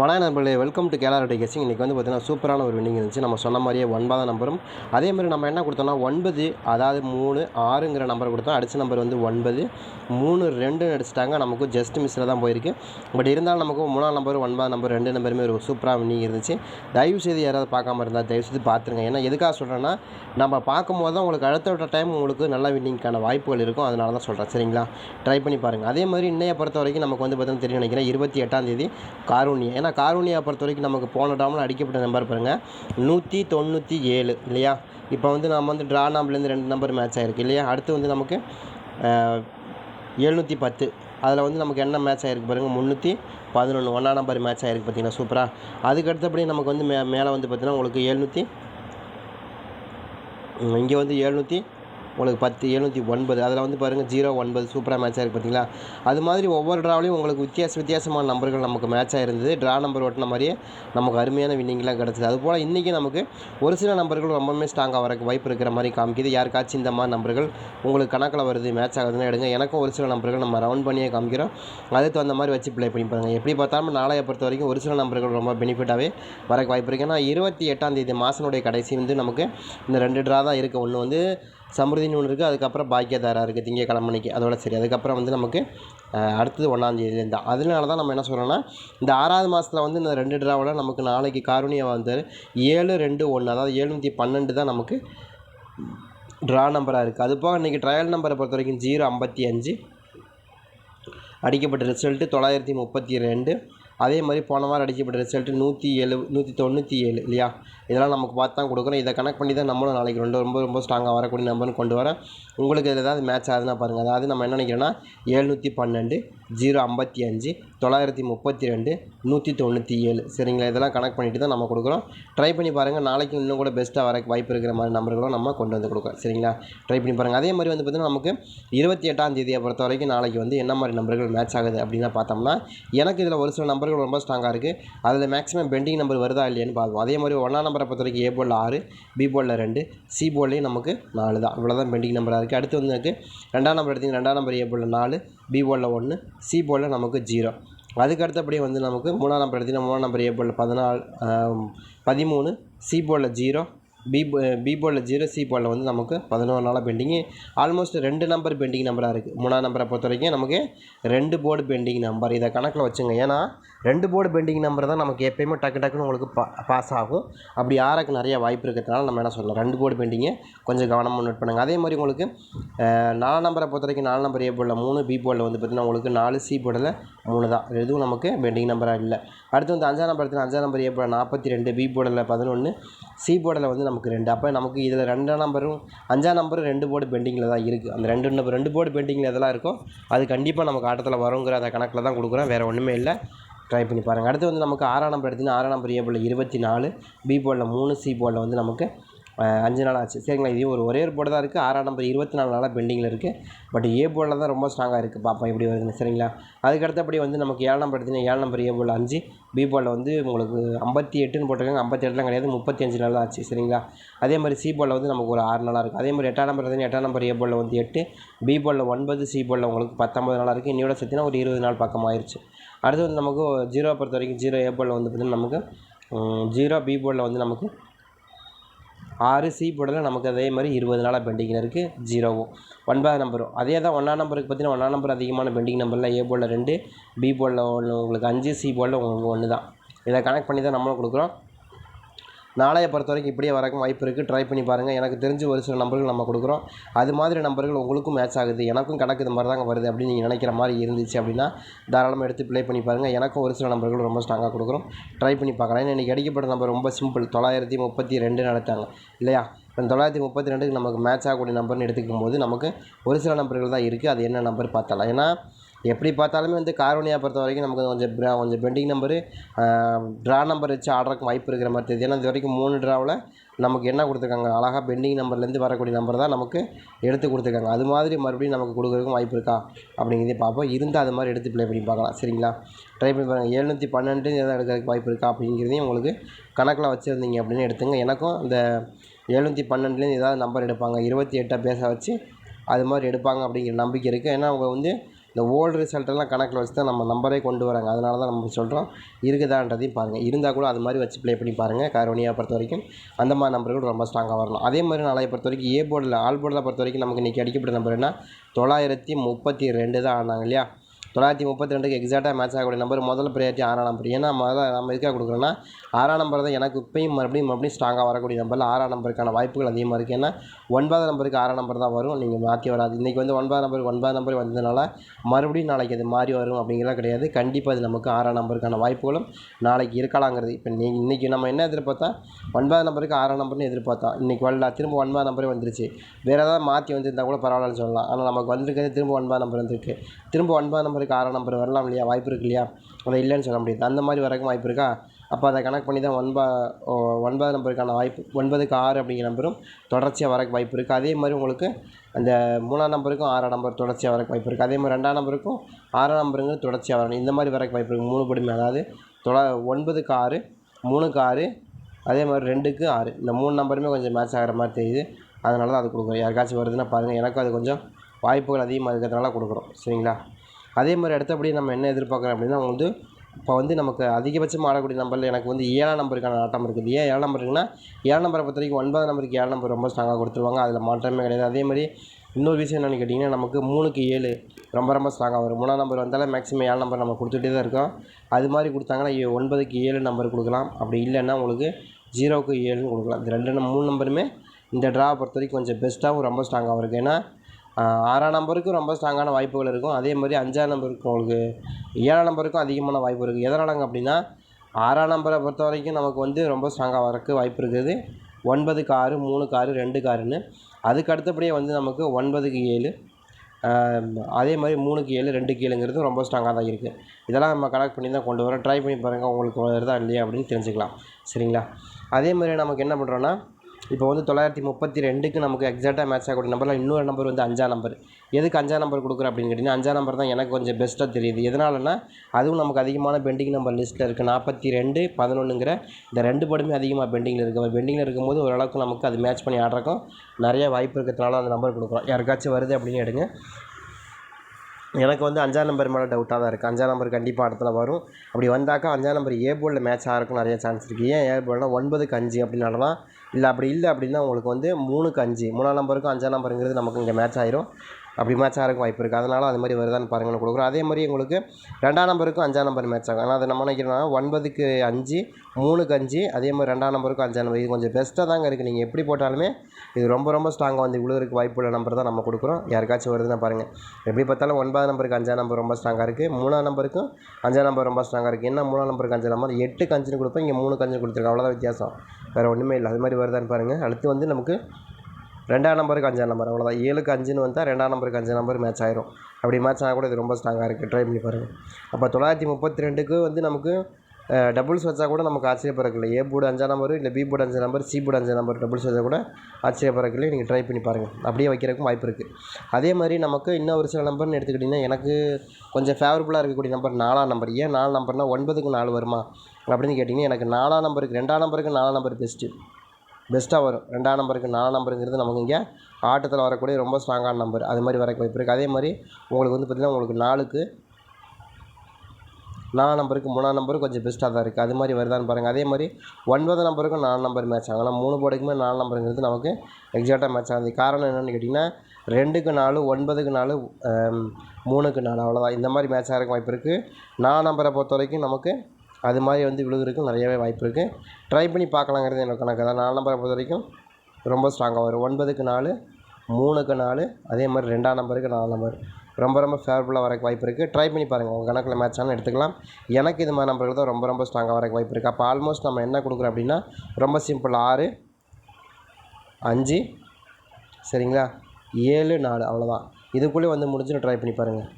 வணக்கம் நண்பர்களே welcome to கேலாரடி கேசிங் இன்றைக்கி வந்து பார்த்திங்கன்னா சூப்பரான ஒரு வின்னிங் இருந்துச்சு. நம்ம சொன்ன மாதிரியே ஒன்பதாம் நம்பரும். அதே மாதிரி நம்ம என்ன கொடுத்தோம்னா ஒன்பது அதாவது மூணு ஆறுங்கிற நம்பர் கொடுத்தோம். அடித்த நம்பர் வந்து ஒன்பது மூணு ரெண்டு அடிச்சிட்டாங்க நமக்கு ஜஸ்ட் மிஸ்ஸில் தான் போயிருக்கு. பட் இருந்தாலும் நமக்கு மூணாம் நம்பர் ஒன்பதாம் நம்பர் ரெண்டு நம்பருமே ஒரு சூப்பராக வின்னிங் இருந்துச்சு. தயவு செய்து யாராவது பார்க்காம இருந்தால் தயவு செய்து பார்த்துருங்க. ஏன்னா எதுக்காக சொல்கிறேன்னா நம்ம பார்க்கும்போது தான் உங்களுக்கு அடுத்த விட்ட டைம் உங்களுக்கு நல்ல வின்னிங்க்கான வாய்ப்புகள் இருக்கும். அதனால தான் சொல்கிறேன் சரிங்களா? ட்ரை பண்ணி பாருங்கள் அதே மாதிரி இன்னைய பொறுத்த வரைக்கும் நமக்கு வந்து பார்த்தீங்கன்னா தெரியும் நினைக்கிறேன் இருபத்தி எட்டாம் தேதி காரூன்யம் ஏன்னா காரூணியா பொறுத்த வரைக்கும் நமக்கு போன டாமில் அடிக்கப்பட்ட நம்பர் பாருங்கள் நூற்றி தொண்ணூற்றி ஏழு இல்லையா? இப்போ வந்து நம்ம வந்து ட்ரா நாம்லேருந்து ரெண்டு நம்பர் மேட்ச் ஆகிருக்கு இல்லையா? அடுத்து வந்து நமக்கு எழுநூற்றி பத்து. அதில் வந்து நமக்கு என்ன மேட்ச் ஆகிருக்கு பாருங்கள் முந்நூற்றி பதினொன்று ஒன்றா நம்பர் மேட்ச் ஆகிருக்கு பார்த்தீங்கன்னா சூப்பராக அதுக்கு அடுத்தபடி நமக்கு வந்து மே மேலே வந்து பார்த்திங்கன்னா உங்களுக்கு எழுநூற்றி இங்கே வந்து எழுநூற்றி உங்களுக்கு பத்து எழுநூற்றி ஒன்பது. அதில் வந்து பாருங்கள் ஜீரோ ஒன்பது சூப்பராக மேட்ச் ஆகிருக்கு பார்த்தீங்களா? அது மாதிரி ஒவ்வொரு ட்ராவிலையும் உங்களுக்கு வித்தியாச வித்தியாசமான நம்பர்கள் நமக்கு மேட்ச் ஆகிருந்தது ட்ரா நம்பர் ஓட்டின மாதிரியே நமக்கு அருமையான வின்னிங்லாம் கிடச்சிது. அதுபோல் இன்றைக்கி நமக்கு ஒரு சில நம்பர்கள் ரொம்பவுமே ஸ்ட்ராங்காக வரக்கு வாய்ப்பு இருக்கிற மாதிரி காமிக்குது. யாருக்காச்சும் இந்த மாதிரி நம்பர்கள் உங்களுக்கு கணக்கில் வருது மேட்ச் ஆகுதுன்னா எடுங்க. எனக்கும் ஒரு சில நம்பர்கள் நம்ம ரவுண்ட் பண்ணியே காமிக்கிறோம். அதுக்கு தகுந்த மாதிரி வச்சு ப்ளே பண்ணி பாருங்கள் எப்படி பார்த்தாலும் நாளைய பொறுத்த வரைக்கும் ஒரு சில நம்பர்கள் ரொம்ப பெனிஃபிட்டாகவே வரக்கு வாய்ப்பு இருக்குது ஏன்னா இருபத்தி எட்டாம் தேதி மாதனுடைய கடைசி வந்து நமக்கு இந்த ரெண்டு ட்ரா தான் இருக்குது ஒன்று வந்து சமிருதின்னு ஒன்று இருக்குது அதுக்கப்புறம் பாக்கியதாரா இருக்குது திங்கக்கிழமனைக்கு அதோட சரி. அதுக்கப்புறம் வந்து நமக்கு அடுத்தது ஒன்றாந்தேதியிலேருந்து தான் அதனால தான் நம்ம என்ன சொல்கிறோன்னா இந்த ஆறாவது மாதத்தில் வந்து இந்த ரெண்டு டிராவில் நமக்கு நாளைக்கு காரூணியா வந்தார். ஏழு ரெண்டு ஒன்று அதாவது எழுநூற்றி பன்னெண்டு தான் நமக்கு ட்ரா நம்பராக இருக்குது அது போக இன்றைக்கி ட்ரையல் நம்பரை பொறுத்த வரைக்கும் ஜீரோ ஐம்பத்தி அஞ்சு. அடிக்கப்பட்ட ரிசல்ட்டு தொள்ளாயிரத்தி முப்பத்தி ரெண்டு. அதே மாதிரி போன வாரம் அடிக்கப்பட்ட ரிசல்ட்டு நூற்றி எழு நூற்றி தொண்ணூற்றி ஏழு இல்லையா? இதெல்லாம் நமக்கு பார்த்து தான் கொடுக்குறோம் இதை கனெக்ட் பண்ணி தான் நம்மளும் நாளைக்கு ரொம்ப ரொம்ப ரொம்ப ஸ்ட்ராங்காக வரக்கூடிய நம்பர்னு கொண்டு வரேன் உங்களுக்கு இதில் ஏதாவது மேட்ச் ஆகுதுன்னா பாருங்கள் அதாவது நம்ம என்ன நினைக்கிறோன்னா ஏழ்நூற்றி பன்னெண்டு ஜீரோ ஐம்பத்தி அஞ்சு தொள்ளாயிரத்தி முப்பத்தி ரெண்டு நூற்றி தொண்ணூற்றி ஏழு. சரிங்களா? இதெல்லாம் கனெக்ட் பண்ணிட்டு தான் நம்ம கொடுக்குறோம். ட்ரை பண்ணி பாருங்கள் நாளைக்கு இன்னும் கூட பெஸ்ட்டாக வர வாய்ப்பு இருக்கிற மாதிரி நம்பர்களும் நம்ம கொண்டு வந்து கொடுக்குறோம். சரிங்களா? ட்ரை பண்ணி பாருங்கள் அதே மாதிரி வந்து பார்த்திங்கன்னா நமக்கு இருபத்தி எட்டாம் தேதியை பொறுத்த வரைக்கும் நாளைக்கு வந்து என்ன மாதிரி நம்பர்கள் மேட்ச் ஆகுது அப்படின்னு பார்த்தோம்னா எனக்கு இதில் ஒரு சில நம்பர் நம்பர்கள் ரொம்ப ஸ்ட்ராங்காக இருக்குது அதில் மேக்ஸிமம் பெண்டிங் நம்பர் வருதா இல்லையான்னு பார்ப்போம். அதே மாதிரி ஒன்றாம் நம்பரை பொறுத்த வரைக்கும் ஏ போலில் ஆறு பி போலில் ரெண்டு சி போல்லையும் நமக்கு நாலு தான். இவ்வளோ தான் பெண்டிங் நம்பராக இருக்குது அடுத்து வந்து எனக்கு ரெண்டாம் நம்பர் எடுத்திங்க ரெண்டாம் நம்பர் ஏ போலில் நாலு பி போலில் ஒன்று சி போலில் நமக்கு ஜீரோ அதுக்கு அடுத்தபடி வந்து நமக்கு மூணாம் நம்பர் எடுத்திங்கன்னா மூணாம் நம்பர் ஏ போலில் பதினாலு பதிமூணு சி போலில் ஜீரோ பி பி போர்டில் ஜீரோ சி போர்டில் வந்து நமக்கு பதினோரு நாளாக பெண்டிங்கு ஆல்மோஸ்ட் ரெண்டு நம்பர் பெண்டிங் நம்பராக இருக்குது மூணாம் நம்பரை பொறுத்த வரைக்கும் நமக்கு ரெண்டு போர்டு பெண்டிங் நம்பர் இதை கணக்கில் வச்சுங்க. ஏன்னா ரெண்டு போர்டு பெண்டிங் நம்பர் தான் நமக்கு எப்பயுமே டக்கு டக்குன்னு உங்களுக்கு பா பாஸ் ஆகும். அப்படி யாருக்கு நிறைய வாய்ப்பு இருக்கிறதுனால நம்ம என்ன சொல்லலாம்? ரெண்டு போர்டு பெண்டிங்கை கொஞ்சம் கவனமாக நோட் பண்ணுங்கள் அதே மாதிரி உங்களுக்கு நாலு நம்பரை பொறுத்த வரைக்கும் நாலு நம்பர் ஏ போர்டில் மூணு பி போர்டில் வந்து பார்த்திங்கன்னா உங்களுக்கு நாலு சி போர்டில் மூணு தான். எதுவும் நமக்கு பெண்டிங் நம்பராக இல்லை. அடுத்து வந்து அஞ்சாம் நம்பர் எடுத்து அஞ்சாம் நம்பர் ஏ போர்டில் நாற்பத்தி ரெண்டு பி போர்டில் பதினொன்று சி போர்டில் வந்து நமக்கு ரெண்டு. அப்போ நமக்கு இதில் ரெண்டாம் நம்பரும் அஞ்சாம் நம்பரும் ரெண்டு போர்டு பெண்டிங்கில் தான் இருக்குது அந்த ரெண்டு நம்பர் ரெண்டு போர்டு பெண்டிங்கில் எதெல்லாம் இருக்கோ அது கண்டிப்பாக நமக்கு ஆட்டத்தில் வருங்கிற அந்த கணக்கில் தான் கொடுக்குறேன். வேறு ஒன்றுமே இல்லை. ட்ரை பண்ணி பாருங்கள் அடுத்து வந்து நமக்கு ஆறாம் நம்பர் எடுத்திங்கன்னா ஆறாம் நம்பர் ஏ போல் இருபத்தி நாலு பி போலில் மூணு சி போலில் வந்து நமக்கு அஞ்சு நாள் ஆச்சு. சரிங்களா? இது ஒரு ஒரே ஒரு போர்டு தான் இருக்குது ஆறாம் நம்பர் இருபத்தி நாலு நாளாக பெண்டிங்கில் இருக்குது பட் ஏ போர்டில் தான் ரொம்ப ஸ்ட்ராங்காக இருக்குது பார்ப்போம் எப்படி வருதுன்னு. சரிங்களா? அதுக்கு அடுத்தபடி வந்து நமக்கு ஏழு நம்பர் எடுத்தீங்கன்னா ஏழு நம்பர் ஏ போர்டில் அஞ்சு பி போர்டில் வந்து உங்களுக்கு ஐம்பத்தி எட்டுன்னு போட்டிருக்காங்க. ஐம்பத்தி எட்டுலாம் கிடையாது முப்பத்தி அஞ்சு நாள் ஆச்சு. சரிங்களா? அதே மாதிரி சி போர்டில் வந்து நமக்கு ஒரு ஆறு நாளாக இருக்குது அதே மாதிரி எட்டாம் நம்பர் பார்த்தீங்கன்னா எட்டாம் நம்பர் ஏ போர்டில் வந்து எட்டு பி போர்டில் ஒன்பது சி போர்டில் உங்களுக்கு பத்தொம்பது நாளாக இருக்குது இன்னையோட சேர்த்தினா ஒரு இருபது நாள் பக்கம் ஆயிடுச்சு அடுத்து வந்து நமக்கு ஜீரோ பொறுத்த வரைக்கும் ஜீரோ ஏ போர்டில் வந்து பார்த்திங்கன்னா நமக்கு ஜீரோ பி போர்டில் வந்து நமக்கு ஆறு சி போர்டில் நமக்கு அதே மாதிரி இருபது நாளாக பெண்டிங்கில் இருக்குது ஜீரோவும் ஒன்பதாம் நம்பரும் அதே தான் ஒன்றாம் நம்பருக்கு பார்த்தீங்கன்னா ஒன்றாம் நம்பர் அதிகமான பெண்டிங் நம்பரில் ஏ போர்டில் ரெண்டு பி போர்டில் ஒன்று உங்களுக்கு அஞ்சு சி போர்டில் உங்களுக்கு ஒன்று தான் இதை கனெக்ட் பண்ணி தான் நம்மளும் கொடுக்குறோம். நாளைய பொறுத்த வரைக்கும் இப்படியே வரக்கும் வாய்ப்பு இருக்குது ட்ரை பண்ணி பாருங்கள் எனக்கு தெரிஞ்சு ஒரு சில நம்பர்கள் நம்ம கொடுக்குறோம். அது மாதிரி நம்பர்கள் உங்களுக்கும் மேட்ச் ஆகுது. எனக்கும் கணக்கு இது மாதிரி தாங்க வருது அப்படின்னு நீங்கள் நினைக்கிற மாதிரி இருந்துச்சு அப்படின்னா தாராளமாக எடுத்து ப்ளே பண்ணி பாருங்கள் எனக்கும் ஒரு சில நம்பர்கள் ரொம்ப ஸ்ட்ராங்காக கொடுக்குறோம். ட்ரை பண்ணி பார்க்கலாம். ஏன்னா இன்றைக்கி அடிக்கப்பட்ட நம்பர் ரொம்ப சிம்பிள் தொள்ளாயிரத்தி முப்பத்தி ரெண்டு நடத்தாங்க இல்லையா? இப்போ தொள்ளாயிரத்தி முப்பத்தி ரெண்டுக்கு நமக்கு மேட்ச் ஆகக்கூடிய நம்பர்னு எடுத்துக்கும் போது நமக்கு ஒரு சில நம்பர்கள் தான் இருக்குது அது என்ன நம்பர் பார்த்தலாம் ஏன்னா எப்படி பார்த்தாலுமே வந்து காரோனியா பொறுத்த வரைக்கும் நமக்கு கொஞ்சம் ப்ரா கொஞ்சம் பெண்டிங் நம்பரு ட்ரா நம்பர் வச்சு ஆடுறதுக்கு வாய்ப்பு இருக்கிற மாதிரி தெரியுது. ஏன்னா இது வரைக்கும் மூணு ட்ராவில் நமக்கு என்ன கொடுத்துருக்காங்க? அழகாக பெண்டிங் நம்பர்லேருந்து வரக்கூடிய நம்பர் தான் நமக்கு எடுத்து கொடுத்துருக்காங்க. அது மாதிரி மறுபடியும் நமக்கு கொடுக்குறதுக்கும் வாய்ப்பு இருக்கா? அப்படிங்கிறதே பார்ப்போம். இருந்தால் அது மாதிரி எடுத்து ப்ளே பண்ணி பார்க்கலாம். சரிங்களா? ட்ரை பண்ணி பாருங்கள் எழுநூற்றி பன்னெண்டு எதாவது எடுக்கிறதுக்கு வாய்ப்பு இருக்கா? அப்படிங்கிறதையும் உங்களுக்கு கணக்கில் வச்சுருந்தீங்க அப்படின்னு எடுத்துங்க. எனக்கும் இந்த எழுநூற்றி பன்னெண்டுலேருந்து ஏதாவது நம்பர் எடுப்பாங்க. இருபத்தி எட்டை பேச வச்சு அது மாதிரி எடுப்பாங்க அப்படிங்கிற நம்பிக்கை இருக்குது ஏன்னா அவங்க வந்து இந்த ஓல்டு ரிசல்ட்டெல்லாம் கணக்கில் வச்சு தான் நம்ம நம்பரே கொண்டு வராங்க. அதனால தான் நம்ம சொல்கிறோம் இருக்குதான்றதையும் பாருங்கள் இருந்தால் கூட அது மாதிரி வச்சு ப்ளே பண்ணி பாருங்கள் கார்வனியாக பொறுத்த வரைக்கும் அந்த மாதிரி நம்பர்கள் ரொம்ப ஸ்ட்ராங்காக வரணும். அதே மாதிரி நாளைய பொறுத்த வரைக்கும் ஏ போர்டில் ஆல் போர்டில் பொறுத்த வரைக்கும் நமக்கு இன்றைக்கி அடிக்கப்பட்ட நம்பர் என்ன? தொள்ளாயிரத்தி முப்பத்தி ரெண்டு தான் ஆனாங்க இல்லையா? தொள்ளாயிரத்தி முப்பத்தி ரெண்டுக்கு எக்ஸாக்டாக மேட்ச் ஆகக்கூடிய நம்பர் முதல்ல ப்ரையாரிட்டி ஆறாம் நம்பர் ஏன்னா முதல்ல நம்ம எதுக்காக கொடுக்குறோன்னா ஆறாம் நம்பர் தான் எனக்கு இப்பயும் மறுபடியும் மறுபடியும் ஸ்ட்ராங்காக வரக்கூடிய நம்பரில் ஆறாம் நம்பருக்கான வாய்ப்புகள் அதிகமாக இருக்குது ஏன்னா ஒன்பதாம் நம்பருக்கு ஆறாம் நம்பர் தான் வரும். நீங்கள் மாற்றி வராது. இன்றைக்கி வந்து ஒன்பதாம் நம்பருக்கு ஒன்பதாம் நம்பர் வந்ததுனால மறுபடியும் நாளைக்கு அது மாறி வரும் அப்படிங்கிறலாம் கிடையாது. கண்டிப்பாக அது நமக்கு ஆறாம் நம்பருக்கான வாய்ப்புகளும் நாளைக்கு இருக்கலாங்கிறது. இப்போ நீ இன்றைக்கி நம்ம என்ன எதிர்பார்த்தா ஒன்பதாம் நம்பருக்கு ஆறாம் நம்பர்னு எதிர்பார்த்தோம் இன்றைக்கி வரல திரும்ப ஒன்பதாம் நம்பரே வந்துருச்சு. வேறு ஏதாவது மாற்றி வந்திருந்தால் கூட பரவாயில்லன்னு சொல்லலாம். ஆனால் நமக்கு வந்திருக்கிறது திரும்ப ஒன்பதாம் நம்பர் வந்திருக்கு. திரும்ப ஒன்பதாம் நம்பருக்கு ஆறாம் நம்பர் வரலாம் இல்லையா? வாய்ப்பு இருக்கு இல்லையா? அதை இல்லைன்னு சொல்ல முடியாது. அந்த மாதிரி வரக்கும் வாய்ப்பு இருக்கா? அப்போ அதை கணக்கு பண்ணி தான் ஒன்பா ஓ, ஒன்பதாம் நம்பருக்கான வாய்ப்பு ஒன்பதுக்கு ஆறு அப்படிங்கிற நம்பரும் தொடர்ச்சியாக வரக்கு வாய்ப்பு இருக்குது அதே மாதிரி உங்களுக்கு அந்த மூணாம் நம்பருக்கும் ஆறாம் நம்பர் தொடர்ச்சியாக வரக்கு வாய்ப்பு இருக்குது அதே மாதிரி ரெண்டாம் நம்பருக்கும் ஆறாம் நம்பருங்க தொடர்ச்சியாக வரணும். இந்த மாதிரி வரக்கு வாய்ப்பு இருக்குது மூணு படுமை அதாவது தொட ஒன்பதுக்கு ஆறு மூணுக்கு ஆறு அதே மாதிரி ரெண்டுக்கு ஆறு. இந்த மூணு நம்பருமே கொஞ்சம் மேட்ச் ஆகிற மாதிரி தெரியுது. அதனால தான் அது கொடுக்குறோம். யாருக்காச்சும் வருதுன்னா பாருங்கள் எனக்கும் அது கொஞ்சம் வாய்ப்புகள் அதிகமாக இருக்கிறதுனால கொடுக்குறோம். சரிங்களா? அதே மாதிரி அடுத்தபடி நம்ம என்ன எதிர்பார்க்குறோம் அப்படின்னா வந்து இப்போ வந்து நமக்கு அதிகபட்சம் ஆடக்கூடிய நம்பரில் எனக்கு வந்து ஏழாம் நம்பருக்கான ஆட்டம் இருக்குது. ஏன் ஏழாம் நம்பர் இருக்குன்னா ஏழாம் நம்பரை பொறுத்த வரைக்கும் ஒன்பதாம் நம்பருக்கு ஏழாம் நம்பர் ரொம்ப ஸ்ட்ராங்காக கொடுத்துருவாங்க. அதில் மாற்றமே கிடையாது. அதே மாதிரி இன்னொரு விஷயம் என்னென்னு கேட்டிங்கன்னா நமக்கு மூணுக்கு ஏழு ரொம்ப ரொம்ப ஸ்ட்ராங்காக வரும். மூணாம் நம்பர் வந்தாலே மேக்ஸிமம் ஏழு நம்பர் நம்ம கொடுத்துட்டே தான் இருக்கோம். அது மாதிரி கொடுத்தாங்கன்னா ஒன்பதுக்கு ஏழு நம்பர் கொடுக்கலாம். அப்படி இல்லைன்னா உங்களுக்கு ஜீரோவுக்கு ஏழுன்னு கொடுக்கலாம். இந்த ரெண்டு மூணு நம்பருமே இந்த ட்ரா பொறுத்த வரைக்கும் கொஞ்சம் பெஸ்ட்டாகவும் ரொம்ப ஸ்ட்ராங்காகவும் இருக்குது ஏன்னா ஆறாம் நம்பருக்கும் ரொம்ப ஸ்ட்ராங்கான வாய்ப்புகள் இருக்கும். அதே மாதிரி அஞ்சாம் நம்பருக்கு உங்களுக்கு ஏழாம் நம்பருக்கும் அதிகமான வாய்ப்பு இருக்குது எதனாலங்க அப்படின்னா ஆறாம் நம்பரை பொறுத்த வரைக்கும் நமக்கு வந்து ரொம்ப ஸ்ட்ராங்காக வரக்கு வாய்ப்பு இருக்குது. ஒன்பது காரு மூணு காரு ரெண்டு காருன்னு. அதுக்கு அடுத்தபடியே வந்து நமக்கு ஒன்பதுக்கு ஏழு அதே மாதிரி மூணுக்கு ஏழு ரெண்டு ஏழுங்கிறது ரொம்ப ஸ்ட்ராங்காக தான் இருக்குது இதெல்லாம் நம்ம கனெக்ட் பண்ணி தான் கொண்டு வரோம். ட்ரை பண்ணி பாருங்கள் உங்களுக்கு வருதா இல்லையா அப்படின்னு தெரிஞ்சுக்கலாம். சரிங்களா? அதே மாதிரி நமக்கு என்ன பண்ணுறோன்னா இப்போ வந்து தொள்ளாயிரத்தி முப்பத்தி ரெண்டுக்கு நமக்கு எக்ஸாக்டாக மேட்ச் ஆகக்கூடிய நம்பரில் இன்னொரு நம்பர் வந்து அஞ்சாம் நம்பர் எதுக்கு அஞ்சாம் நம்பர் கொடுக்குறேன் அப்படின்னு கேட்டிங்கன்னா அஞ்சாம் நம்பர் தான் எனக்கு கொஞ்சம் பெஸ்ட்டாக தெரியுது. எதனாலனா அதுவும் நமக்கு அதிகமான பெண்டிங் நம்பர் லிஸ்ட்டில் இருக்குது நாற்பத்தி ரெண்டு பதினொன்றுங்கிற இந்த ரெண்டு படமே அதிகமாக பெண்டிங்கில் இருக்குது பெண்டிங்கில் இருக்கும்போது ஓரளவுக்கு நமக்கு அது மேட்ச் பண்ணி ஆடுறக்கும் நிறைய வாய்ப்பு இருக்கிறதுனால அந்த நம்பர் கொடுக்குறோம். யாருக்காச்சும் வருது அப்படின்னு எடுங்க. எனக்கு வந்து அஞ்சாம் நம்பர் மேலே டவுட்டாக தான் இருக்குது அஞ்சாம் நம்பர் கண்டிப்பாக இடத்துல வரும். அப்படி வந்தாக்கா அஞ்சாம் நம்பர் ஏ போலில் மேட்ச் ஆகிறக்கும் நிறைய சான்ஸ் இருக்குது ஏன் ஏ போல்னால் ஒன்பதுக்கு அஞ்சு அப்படின்னாலாம் இல்லை அப்படி இல்லை அப்படின்னா உங்களுக்கு வந்து மூணுக்கு அஞ்சு. மூணாம் நம்பருக்கும் அஞ்சாம் நம்பருங்கிறது நமக்கு இங்கே மேட்ச் ஆயிரும். அப்படி மேட்ச் ஆகிறதுக்கு வாய்ப்பு இருக்குது அதனால் அது மாதிரி வருதான்னு பாருங்கன்னு கொடுக்குறோம் அதே மாதிரி உங்களுக்கு ரெண்டாம் நம்பருக்கும் அஞ்சாம் நம்பர் மேட்ச் ஆகும். ஆனால் அதை நம்ம நினைக்கிறோம்னா ஒன்பதுக்கு அஞ்சு மூணுக்கு அஞ்சு அதே மாதிரி ரெண்டாம் நம்பருக்கும் அஞ்சாம் நம்பர் இது கொஞ்சம் பெஸ்ட்டாக தாங்க இருக்குது நீங்கள் எப்படி போட்டாலுமே இது ரொம்ப ரொம்ப ஸ்ட்ராங்காக வந்து விழுகிறதுக்கு வாய்ப்புள்ள நம்பர் தான் நம்ம கொடுக்குறோம். யாருக்காச்சும் வருதுன்னா பாருங்கள் எப்படி பார்த்தாலும் ஒன்பதாம் நம்பருக்கு அஞ்சாம் நம்பர் ரொம்ப ஸ்ட்ராங்காக இருக்குது மூணாம் நம்பருக்கும் அஞ்சாம் நம்பர் ரொம்ப ஸ்ட்ராங்காக இருக்குது என்ன மூணாம் நம்பருக்கு அஞ்சாம் நம்பர் எட்டு கஞ்சுன்னு கொடுப்போம். இங்கே மூணு கஞ்சுன்னு கொடுத்துருக்கோம் அவ்வளோதான் வித்தியாசம். வேறு ஒன்றுமே இல்லை. அது மாதிரி வருதான்னு பாருங்கள் அடுத்து வந்து நமக்கு ரெண்டாம் நம்பருக்கு அஞ்சாம் நம்பர். அவ்வளோதான் ஏழுக்கு அஞ்சுன்னு வந்தால் ரெண்டாம் நம்பருக்கு அஞ்சாம் நம்பர் மேட்ச் ஆயிரும். அப்படி மேட்ச் ஆனால் கூட இது ரொம்ப ஸ்ட்ராங்காக இருக்குது ட்ரை பண்ணி பாருங்கள் அப்போ தொள்ளாயிரத்தி முப்பத்தி ரெண்டுக்கு வந்து நமக்கு டபுள்ஸ் வச்சா கூட நமக்கு ஆச்சரியப்படக்கில்லை ஏ போர்டு அஞ்சாம் நம்பர் இல்லை பி போர்டு அஞ்சாம் நம்பர் சி போர்டு அஞ்சாம் நம்பர் டபுள்ஸ் வச்சா கூட ஆச்சரியப்படக்கில்லை நீங்கள் ட்ரை பண்ணி பாருங்கள் அப்படியே வைக்கிறதுக்கும் வாய்ப்பு இருக்குது அதே மாதிரி நமக்கு இன்னும் ஒரு சில நம்பர்னு எடுத்துக்கிட்டிங்கன்னா எனக்கு கொஞ்சம் ஃபேவரபுளாக இருக்கக்கூடிய நம்பர் நாலாம் நம்பர் ஏன் நாலு நம்பர்னால் ஒன்பதுக்கு நாலு வருமா? அப்படின்னு கேட்டிங்கன்னா எனக்கு நாலாம் நம்பருக்கு ரெண்டாம் நம்பருக்கு நாலாம் நம்பர் பெஸ்ட்டு பெஸ்ட்டாக வரும். ரெண்டாம் நம்பருக்கு நாலாம் நம்பருங்கிறது நமக்கு இங்கே ஆட்டத்தில் வரக்கூடிய ரொம்ப ஸ்ட்ராங்கான நம்பர் அது மாதிரி வரக்கு வாய்ப்பு இருக்குது அதே மாதிரி உங்களுக்கு வந்து பார்த்திங்கன்னா உங்களுக்கு நாலுக்கு நாலாம் நம்பருக்கு மூணாம் நம்பரும் கொஞ்சம் பெஸ்ட்டாக தான் இருக்குது அது மாதிரி வருதான்னு பாருங்கள் அதே மாதிரி ஒன்பது நம்பருக்கும் நாலு நம்பர் மேட்ச் ஆகும். ஆனால் மூணு போர்டுக்குமே நாலு நம்பருங்கிறது நமக்கு எக்ஸாக்டாக மேட்ச் ஆகுது. காரணம் என்னென்னு கேட்டிங்கன்னா ரெண்டுக்கு நாலு ஒன்பதுக்கு நாலு மூணுக்கு நாலு. அவ்வளோதான் இந்த மாதிரி மேட்ச் ஆகிறதுக்கு வாய்ப்பு இருக்குது நாலு நம்பரை பொறுத்த வரைக்கும் நமக்கு அது மாதிரி வந்து விழுகுறதுக்கு நிறையவே வாய்ப்பு இருக்குது ட்ரை பண்ணி பார்க்கலாங்கிறது என்னோட கணக்கு. தான் நாலு நம்பரை பொறுத்த வரைக்கும் ரொம்ப ஸ்ட்ராங்காக வரும் ஒன்பதுக்கு நாலு மூணுக்கு நாலு அதே மாதிரி ரெண்டாம் நம்பருக்கு நாலு நம்பர். ரொம்ப ரொம்ப ஃபேவரபுளாக வரக்கு வாய்ப்பு இருக்குது ட்ரை பண்ணி பாருங்கள் உங்கள் கணக்கில் மேட்ச் ஆனால் எடுத்துக்கலாம். எனக்கு இது மாதிரி நம்பர்கள் தான் ரொம்ப ரொம்ப ஸ்ட்ராங்காக வரக்கு வாய்ப்பு இருக்குது அப்போ ஆல்மோஸ்ட் நம்ம என்ன கொடுக்குறோம் அப்படின்னா ரொம்ப சிம்பிள் ஆறு அஞ்சு சரிங்களா? ஏழு நாலு. அவ்வளோதான் இதுக்குள்ளே வந்து முடிஞ்சுன்னு ட்ரை பண்ணி பாருங்கள்